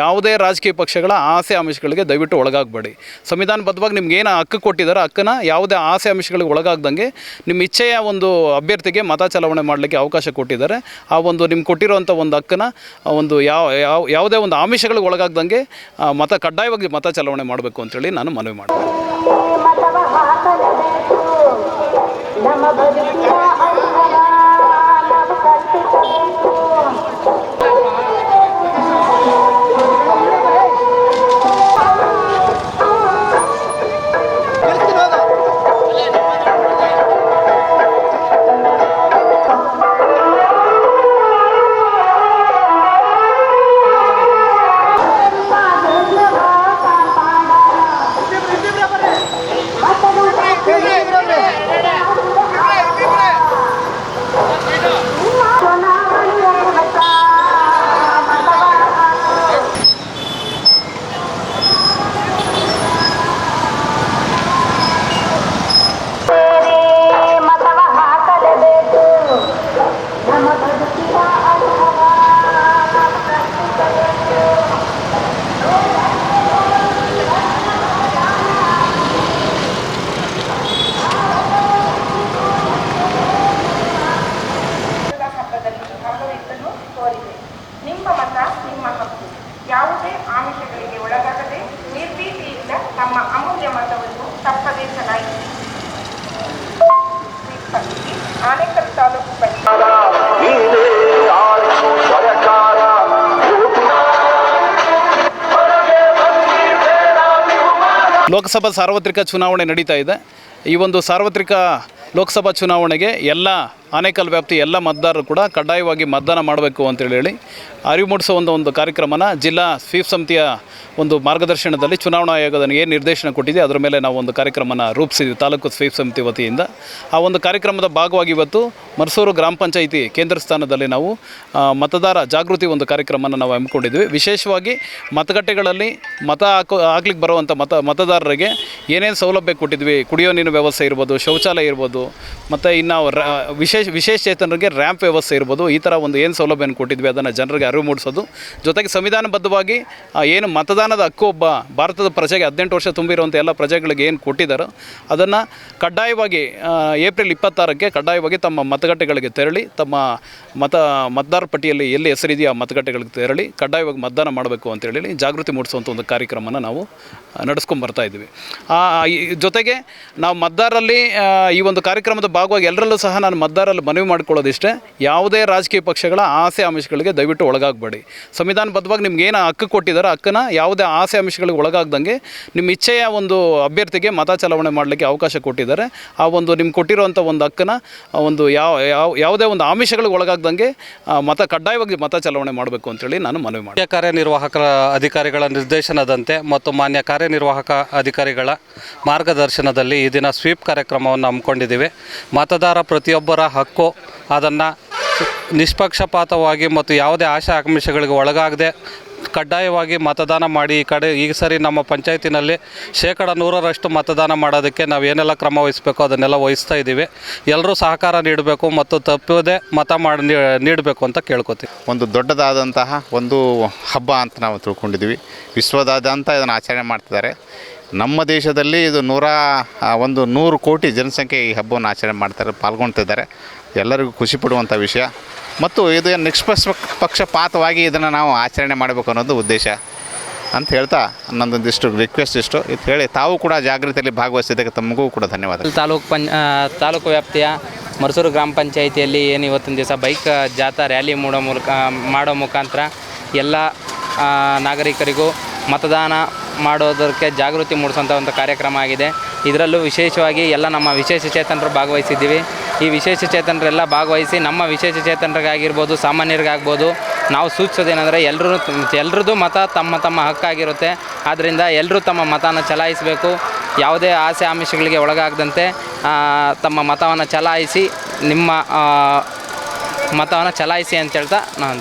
ಯಾವುದೇ ರಾಜಕೀಯ ಪಕ್ಷಗಳ ಆಸೆ ಆಮಿಷಗಳಿಗೆ ದಯವಿಟ್ಟು ಒಳಗಾಗಬೇಡಿ. ಸಂವಿಧಾನಬದ್ಧವಾಗಿ ಏನು ಹಕ್ಕು ಕೊಟ್ಟಿದ್ದಾರೆ ಹಕ್ಕನ್ನ ಯಾವುದೇ ಆಸೆ ಆಮಿಷಗಳಿಗೆ ಒಳಗಾಗ್ದಂಗೆ ನಿಮ್ಮ ಇಚ್ಛೆಯ ಒಂದು ಅಭ್ಯರ್ಥಿಗೆ ಮತ ಚಲಾವಣೆ ಮಾಡಲಿಕ್ಕೆ ಅವಕಾಶ ಕೊಟ್ಟಿದ್ದಾರೆ. ಆ ಒಂದು ನಿಮ್ಗೆ ಕೊಟ್ಟಿರುವಂಥ ಒಂದು ಹಕ್ಕನ್ನ ಒಂದು ಯಾವ ಯಾವ, ಯಾವುದೇ ಒಂದು ಆಮಿಷಗಳಿಗೆ ಒಳಗಾಗ್ದಂಗೆ ಮತ ಕಡ್ಡಾಯವಾಗಿ ಮತ ಚಲಾವಣೆ ಮಾಡಬೇಕು ಅಂತೇಳಿ ನಾನು ಮನವಿ ಮಾಡ್ತೀನಿ. ಮತ ನಿಮ್ಮ ಹಕ್ಕು. ಯಾವುದೇ ಆಮಿಷಗಳಿಗೆ ಒಳಗಾಗದೆ ನಿರ್ಭೀತಿಯಿಂದ ತಮ್ಮ ಅಮೂಲ್ಯ ಮತವನ್ನು ತಪ್ಪದೇ ಚಲಾಯಿಸಿ ಲೋಕಸಭಾ ಸಾರ್ವತ್ರಿಕ ಚುನಾವಣೆ ನಡೀತಾ ಇದೆ. ಈ ಒಂದು ಸಾರ್ವತ್ರಿಕ ಲೋಕಸಭಾ ಚುನಾವಣೆಗೆ ಎಲ್ಲ ಆನೇಕಲ್ ವ್ಯಾಪ್ತಿ ಎಲ್ಲ ಮತದಾರರು ಕೂಡ ಕಡ್ಡಾಯವಾಗಿ ಮತದಾನ ಮಾಡಬೇಕು ಅಂತೇಳಿ ಹೇಳಿ ಅರಿವು ಮೂಡಿಸೋ ಒಂದು ಒಂದು ಕಾರ್ಯಕ್ರಮನ ಜಿಲ್ಲಾ ಸ್ವೀಪ್ ಸಮಿತಿಯ ಒಂದು ಮಾರ್ಗದರ್ಶನದಲ್ಲಿ ಚುನಾವಣಾ ಆಯೋಗದ ಏನು ನಿರ್ದೇಶನ ಕೊಟ್ಟಿದೆ. ಅದರ ಮೇಲೆ ನಾವು ಒಂದು ಕಾರ್ಯಕ್ರಮನ ರೂಪಿಸಿದ್ವಿ ತಾಲೂಕು ಸ್ವೀಪ್ ಸಮಿತಿ ವತಿಯಿಂದ. ಆ ಒಂದು ಕಾರ್ಯಕ್ರಮದ ಭಾಗವಾಗಿ ಇವತ್ತು ಮರ್ಸೂರು ಗ್ರಾಮ ಪಂಚಾಯಿತಿ ಕೇಂದ್ರ ಸ್ಥಾನದಲ್ಲಿ ನಾವು ಮತದಾರ ಜಾಗೃತಿ ಒಂದು ಕಾರ್ಯಕ್ರಮನ ನಾವು ಹಮ್ಮಿಕೊಂಡಿದ್ವಿ. ವಿಶೇಷವಾಗಿ ಮತಗಟ್ಟೆಗಳಲ್ಲಿ ಮತ ಹಾಕೋ ಹಾಕ್ಲಿಕ್ಕೆ ಬರುವಂಥ ಮತ ಮತದಾರರಿಗೆ ಏನೇನು ಸೌಲಭ್ಯ ಕೊಟ್ಟಿದ್ವಿ, ಕುಡಿಯೋ ನೀರಿನ ವ್ಯವಸ್ಥೆ ಇರ್ಬೋದು, ಶೌಚಾಲಯ ಇರ್ಬೋದು, ಮತ್ತು ಇನ್ನು ರ ವಿಶೇಷ ವಿಶೇಷ ಚೇತನರಿಗೆ ರ್ಯಾಂಪ್ ವ್ಯವಸ್ಥೆ ಇರ್ಬೋದು. ಈ ಥರ ಒಂದು ಏನು ಸೌಲಭ್ಯವನ್ನು ಕೊಟ್ಟಿದ್ವಿ ಅದನ್ನು ಜನರಿಗೆ ಅರಿವು ಮೂಡಿಸೋದು. ಜೊತೆಗೆ ಸಂವಿಧಾನಬದ್ಧವಾಗಿ ಏನು ಮತದಾನದ ಹಕ್ಕು ಒಬ್ಬ ಭಾರತದ ಪ್ರಜೆಗೆ ಹದಿನೆಂಟು ವರ್ಷ ತುಂಬಿರುವಂಥ ಎಲ್ಲ ಪ್ರಜೆಗಳಿಗೆ ಏನು ಕೊಟ್ಟಿದ್ದಾರೋ ಅದನ್ನು ಕಡ್ಡಾಯವಾಗಿ ಏಪ್ರಿಲ್ ಇಪ್ಪತ್ತಾರಕ್ಕೆ ಕಡ್ಡಾಯವಾಗಿ ತಮ್ಮ ಮತಗಟ್ಟೆಗಳಿಗೆ ತೆರಳಿ ತಮ್ಮ ಮತ ಮತದಾರ ಪಟ್ಟಿಯಲ್ಲಿ ಎಲ್ಲಿ ಹೆಸರಿದೆಯೋ ಆ ಮತಗಟ್ಟೆಗಳಿಗೆ ತೆರಳಿ ಕಡ್ಡಾಯವಾಗಿ ಮತದಾನ ಮಾಡಬೇಕು ಅಂತೇಳಿ ಜಾಗೃತಿ ಮೂಡಿಸುವಂಥ ಒಂದು ಕಾರ್ಯಕ್ರಮನ ನಾವು ನಡೆಸ್ಕೊಂಡು ಬರ್ತಾ ಇದ್ವಿ ಆ, ಜೊತೆಗೆ ನಾವು ಮತದಾರರಲ್ಲಿ ಈ ಒಂದು ಕಾರ್ಯಕ್ರಮದ ಭಾಗವಾಗಿ ಎಲ್ಲರಲ್ಲೂ ಸಹ ನಾನು ಮತದಾರರಲ್ಲಿ ಮನವಿ ಮಾಡ್ಕೊಳ್ಳೋದಿಷ್ಟೇ, ಯಾವುದೇ ರಾಜಕೀಯ ಪಕ್ಷಗಳ ಆಸೆ ಆಮಿಷಗಳಿಗೆ ದಯವಿಟ್ಟು ಒಳಗಾಗಬೇಡಿ. ಸಂವಿಧಾನಬದ್ಧವಾಗಿ ನಿಮ್ಗೆ ಏನು ಹಕ್ಕು ಕೊಟ್ಟಿದ್ದಾರೆ ಹಕ್ಕನ್ನು ಯಾವುದೇ ಆಸೆ ಆಮಿಷಗಳಿಗೆ ಒಳಗಾಗ್ದಂಗೆ ನಿಮ್ಮ ಇಚ್ಛೆಯ ಒಂದು ಅಭ್ಯರ್ಥಿಗೆ ಮತ ಚಲಾವಣೆ ಮಾಡಲಿಕ್ಕೆ ಅವಕಾಶ ಕೊಟ್ಟಿದ್ದಾರೆ. ಆ ಒಂದು ನಿಮ್ಗೆ ಕೊಟ್ಟಿರುವಂಥ ಒಂದು ಹಕ್ಕನ್ನ ಒಂದು ಯಾವ ಯಾವ, ಯಾವುದೇ ಒಂದು ಆಮಿಷಗಳಿಗೆ ಒಳಗಾಗ್ದಂಗೆ ಮತ ಕಡ್ಡಾಯವಾಗಿ ಮತ ಚಲಾವಣೆ ಮಾಡಬೇಕು ಅಂತೇಳಿ ನಾನು ಮನವಿ ಮಾಡಿ ಕಾರ್ಯನಿರ್ವಾಹಕರ ಅಧಿಕಾರಿಗಳ ನಿರ್ದೇಶನದಂತೆ ಮತ್ತು ಮಾನ್ಯ ಕಾರ್ಯನಿರ್ವಾಹಕ ಅಧಿಕಾರಿಗಳ ಮಾರ್ಗದರ್ಶನದಲ್ಲಿ ಈ ದಿನ ಸ್ವೀಪ್ ಕಾರ್ಯಕ್ರಮವನ್ನು ಹಮ್ಮಿಕೊಂಡಿದ್ದೀವಿ. ಮತದಾರ ಪ್ರತಿಯೊಬ್ಬರ ಹಕ್ಕು ಅದನ್ನು ನಿಷ್ಪಕ್ಷಪಾತವಾಗಿ ಮತ್ತು ಯಾವುದೇ ಆಶಾ ಆಕಾಂಕ್ಷೆಗಳಿಗೆ ಒಳಗಾಗದೆ ಕಡ್ಡಾಯವಾಗಿ ಮತದಾನ ಮಾಡಿ ಈ ಕಡೆ ಈ ಸರಿ ನಮ್ಮ ಪಂಚಾಯತಿನಲ್ಲಿ ಶೇಕಡ ನೂರರಷ್ಟು ಮತದಾನ ಮಾಡೋದಕ್ಕೆ ನಾವು ಏನೆಲ್ಲ ಕ್ರಮ ವಹಿಸಬೇಕು ಅದನ್ನೆಲ್ಲ ವಹಿಸ್ತಾ ಇದ್ದೀವಿ. ಎಲ್ಲರೂ ಸಹಕಾರ ನೀಡಬೇಕು ಮತ್ತು ತಪ್ಪದೇ ಮತ ಮಾಡಿ ನೀಡಬೇಕು ಅಂತ ಕೇಳ್ಕೊತೀವಿ. ಒಂದು ದೊಡ್ಡದಾದಂತಹ ಒಂದು ಹಬ್ಬ ಅಂತ ನಾವು ತಿಳ್ಕೊಂಡಿದ್ದೀವಿ. ವಿಶ್ವದಾದ್ಯಂತ ಇದನ್ನು ಆಚರಣೆ ಮಾಡ್ತಿದ್ದಾರೆ. ನಮ್ಮ ದೇಶದಲ್ಲಿ ಇದು ನೂರ ಒಂದು ನೂರು ಕೋಟಿ ಜನಸಂಖ್ಯೆ ಈ ಹಬ್ಬವನ್ನು ಆಚರಣೆ ಮಾಡ್ತಾರೆ ಪಾಲ್ಗೊಳ್ತಿದ್ದಾರೆ ಎಲ್ಲರಿಗೂ ಖುಷಿ ಪಡುವಂಥ ವಿಷಯ. ಮತ್ತು ಇದು ನಿಷ್ಪಕ್ಷ, ಪಕ್ಷಪಾತವಾಗಿ ಇದನ್ನು ನಾವು ಆಚರಣೆ ಮಾಡಬೇಕು ಅನ್ನೋದು ಉದ್ದೇಶ ಅಂತ ಹೇಳ್ತಾ ನನ್ನದೊಂದಿಷ್ಟು ರಿಕ್ವೆಸ್ಟ್ ಇಷ್ಟು. ಇದು ಹೇಳಿ ತಾವು ಕೂಡ ಜಾಗೃತಿಯಲ್ಲಿ ಭಾಗವಹಿಸಿದ್ದಕ್ಕೆ ತಮಗೂ ಕೂಡ ಧನ್ಯವಾದ ತಾಲೂಕು ಪಂಚ ತಾಲೂಕು ವ್ಯಾಪ್ತಿಯ ಮರಸೂರು ಗ್ರಾಮ ಪಂಚಾಯಿತಿಯಲ್ಲಿ ಏನು ಇವತ್ತಿನ ದಿವಸ ಬೈಕ್ ಜಾಥಾ ರ್ಯಾಲಿ ಮೂಡೋ ಮೂಲಕ ಮಾಡೋ ಮುಖಾಂತರ ಎಲ್ಲ ನಾಗರಿಕರಿಗೂ ಮತದಾನ ಮಾಡೋದಕ್ಕೆ ಜಾಗೃತಿ ಮೂಡಿಸುವಂಥ ಒಂದು ಕಾರ್ಯಕ್ರಮ ಆಗಿದೆ. ಇದರಲ್ಲೂ ವಿಶೇಷವಾಗಿ ಎಲ್ಲ ನಮ್ಮ ವಿಶೇಷ ಚೇತನರು ಭಾಗವಹಿಸಿದ್ದೀವಿ. ಈ ವಿಶೇಷ ಚೇತನರೆಲ್ಲ ಭಾಗವಹಿಸಿ ನಮ್ಮ ವಿಶೇಷ ಚೇತನರಿಗಾಗಿರ್ಬೋದು, ಸಾಮಾನ್ಯರಿಗಾಗ್ಬೋದು, ನಾವು ಸೂಚಿಸೋದೇನೆಂದರೆ ಎಲ್ಲರೂ ಎಲ್ರದ್ದು ಮತ ತಮ್ಮ ತಮ್ಮ ಹಕ್ಕಾಗಿರುತ್ತೆ. ಆದ್ದರಿಂದ ಎಲ್ಲರೂ ತಮ್ಮ ಮತನ ಚಲಾಯಿಸಬೇಕು. ಯಾವುದೇ ಆಸೆ ಆಮಿಷಗಳಿಗೆ ಒಳಗಾಗದಂತೆ ತಮ್ಮ ಮತವನ್ನು ಚಲಾಯಿಸಿ, ನಿಮ್ಮ ಮತವನ್ನು ಚಲಾಯಿಸಿ ಅಂತ ಹೇಳ್ತಾ ನಾನು